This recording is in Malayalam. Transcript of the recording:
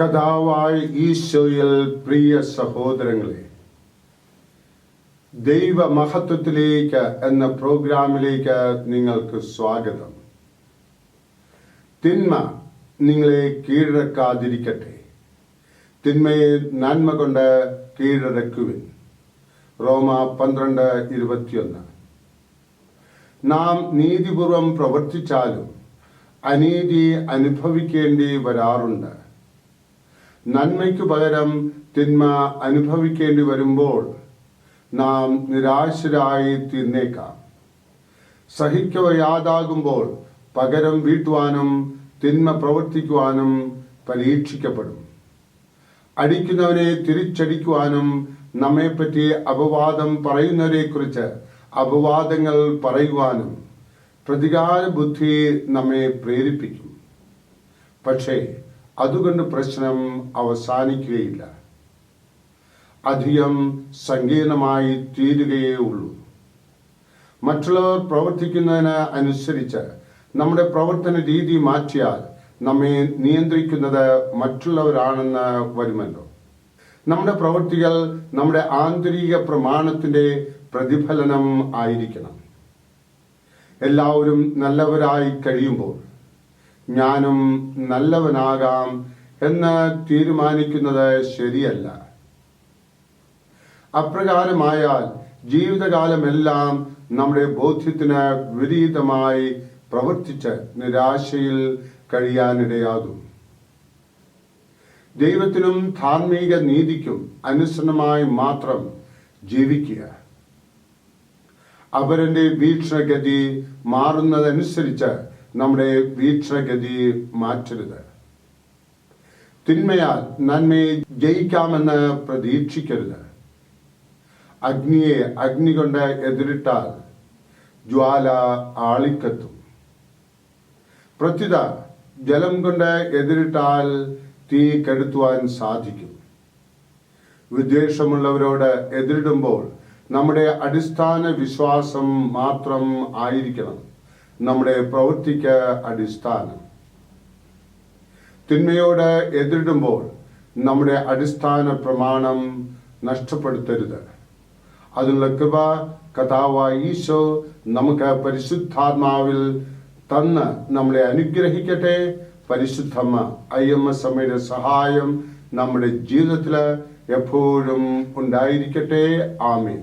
കഥാവായ ഈശോയിൽ പ്രിയ സഹോദരങ്ങളെ ദൈവ മഹത്വത്തിലേക്ക് എന്ന പ്രോഗ്രാമിലേക്ക് നിങ്ങൾക്ക് സ്വാഗതം. തിന്മ നിങ്ങളെ കീഴടക്കാതിരിക്കട്ടെ. തിന്മയെ നന്മ കൊണ്ട് കീഴടക്കുവിൻ. റോമ പന്ത്രണ്ട് ഇരുപത്തിയൊന്ന്. നാം നീതിപൂർവം പ്രവർത്തിച്ചാലും അനീതി അനുഭവിക്കേണ്ടി വരാറുണ്ട്. നന്മയ്ക്കു പകരം തിന്മ അനുഭവിക്കേണ്ടി വരുമ്പോൾ നാം നിരാശരായി തീർന്നേക്കാം സഹിക്കവയാതാകുമ്പോൾ പകരം വീട്ടുവാനും തിന്മ പ്രവർത്തിക്കുവാനും പരീക്ഷിക്കപ്പെടും. അടിക്കുന്നവരെ തിരിച്ചടിക്കുവാനും നമ്മെപ്പറ്റി അപവാദം പറയുന്നവരെക്കുറിച്ച് അപവാദങ്ങൾ പറയുവാനും പ്രതികാര ബുദ്ധി നമ്മെ പ്രേരിപ്പിക്കും. പക്ഷേ അതുകൊണ്ട് പ്രശ്നം അവസാനിക്കുകയില്ല. അധികം സങ്കീർണമായി തീരുകയേ ഉള്ളൂ. മറ്റുള്ളവർ പ്രവർത്തിക്കുന്നതിന് അനുസരിച്ച് നമ്മുടെ പ്രവർത്തന രീതി മാറ്റിയാൽ നമ്മെ നിയന്ത്രിക്കുന്നത് മറ്റുള്ളവരാണെന്ന് വരുമല്ലോ. നമ്മുടെ പ്രവൃത്തികൾ നമ്മുടെ ആന്തരിക പ്രമാണത്തിന്റെ പ്രതിഫലനം ആയിരിക്കണം. എല്ലാവരും നല്ലവരായി കഴിയുമ്പോൾ ഞാനും നല്ലവനാകാം എന്ന് തീരുമാനിക്കുന്നത് ശരിയല്ല. അപ്രകാരമായാൽ ജീവിതകാലമെല്ലാം നമ്മുടെ ബോധ്യത്തിന് വിപരീതമായി പ്രവർത്തിച്ച് നിരാശയിൽ കഴിയാനിടയാകും. ദൈവത്തിനും ധാർമ്മിക നീതിക്കും അനുസരണമായി മാത്രം ജീവിക്കുക. അവരന്റെ വീക്ഷണഗതി മാറുന്നതനുസരിച്ച് നമ്മുടെ വീക്ഷണഗതി മാറ്റരുത്. തിന്മയാൽ നന്മയെ ജയിക്കാമെന്ന് പ്രതീക്ഷിക്കരുത്. അഗ്നിയെ അഗ്നി കൊണ്ട് എതിരിട്ടാൽ ജ്വാല ആളിക്കത്തും. പ്രത്യുത ജലം കൊണ്ട് എതിരിട്ടാൽ തീ കെടുത്തുവാൻ സാധിക്കും. വിദ്വേഷമുള്ളവരോട് എതിരിടുമ്പോൾ നമ്മുടെ അടിസ്ഥാന വിശ്വാസം മാത്രം ആയിരിക്കണം. നമ്മുടെ പ്രവൃത്തിക്ക് അടിസ്ഥാനം. തിന്മയോട് എതിരിടുമ്പോൾ നമ്മുടെ അടിസ്ഥാന പ്രമാണം നഷ്ടപ്പെടുത്തരുത്. അതിനുള്ള കൃപ കഥാവായ ഈശോ നമുക്ക് പരിശുദ്ധാത്മാവിൽ തന്ന് നമ്മളെ അനുഗ്രഹിക്കട്ടെ. പരിശുദ്ധമ്മ ഐ എം എസ് അമ്മയുടെ സഹായം നമ്മുടെ ജീവിതത്തിൽ എപ്പോഴും ഉണ്ടായിരിക്കട്ടെ. ആമീൻ.